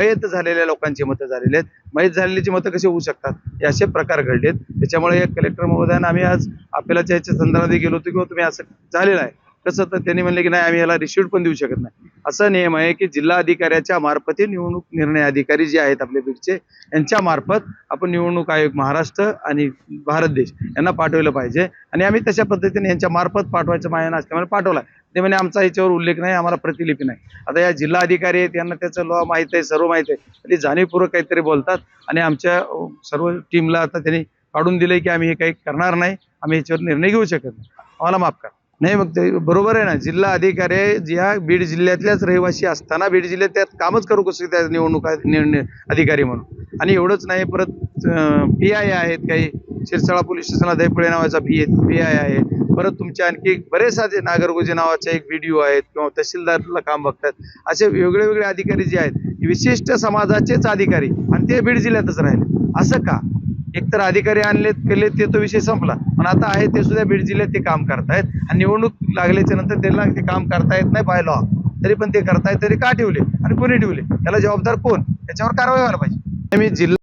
मयत झालेल्या लोकांची मतं झालेली आहेत. मयत झालेल्याची मतं कशी होऊ शकतात? हे असे प्रकार घडलेत. त्याच्यामुळे एक कलेक्टर महोदयानं आम्ही आज आपल्याला याच्या संदर्भात गेलो होतो किंवा तुम्ही असं झालेलं आहे. कसं तर त्यांनी म्हणले की नाही आम्ही याला रिसिव्ह पण देऊ शकत नाही. असा नियम आहे की जिल्हा अधिकाऱ्याच्या मार्फत निवडणूक निर्णय अधिकारी जे आहेत आपले बीडचे यांच्या मार्फत आपण निवडणूक आयोग महाराष्ट्र आणि भारत देश यांना पाठवलं पाहिजे. आणि आम्ही तशा पद्धतीने यांच्या मार्फत पाठवायचं माया असल्यामुळे पाठवला. ते म्हणे आमचा याच्यावर उल्लेख नाही आम्हाला प्रतिलिपी नाही. आता या जिल्हा अधिकारी आहेत यांना त्याचं लॉ माहीत आहे सर्व माहीत आहे. ते जाणीवपूर्वक काहीतरी बोलतात आणि आमच्या सर्व टीमला आता त्यांनी काढून दिले की आम्ही हे काही करणार नाही आम्ही याच्यावर निर्णय घेऊ शकत नाही. आम्हाला माफ करा. नाही मग ते बरोबर आहे ना जिल्हा अधिकारी ज्या बीड जिल्ह्यातल्याच रहिवासी असताना बीड जिल्ह्यात त्यात कामच करू कसं त्या निवडणुका निर्णय अधिकारी म्हणून. आणि एवढंच नाही परत पी आय आहेत काही शिरसाळा पोलीस स्टेशनला दैपळे नावाचा पी पी आय आहे. परत तुमचे आणखी बरेच साधे नागरगोजी नावाचे एक व्हिडिओ आहेत किंवा तहसीलदारला काम बघतात. असे वेगळे वेगळे अधिकारी जे आहेत विशिष्ट समाजाचेच अधिकारी आणि ते बीड जिल्ह्यातच राहिले. असं का? एकतर अधिकारी आणलेत केले ते तो विषय संपला. पण आता आहे ते सुद्धा बीड जिल्ह्यात ते काम करतायत. आणि निवडणूक लागल्याच्या नंतर त्यांना ते काम करता येत नाही बाय लॉ तरी पण ते करतायत तरी का ठेवले? आणि कोणी ठेवले? त्याला जबाबदार कोण? त्याच्यावर कारवाई व्हायला पाहिजे. मी जिल्हा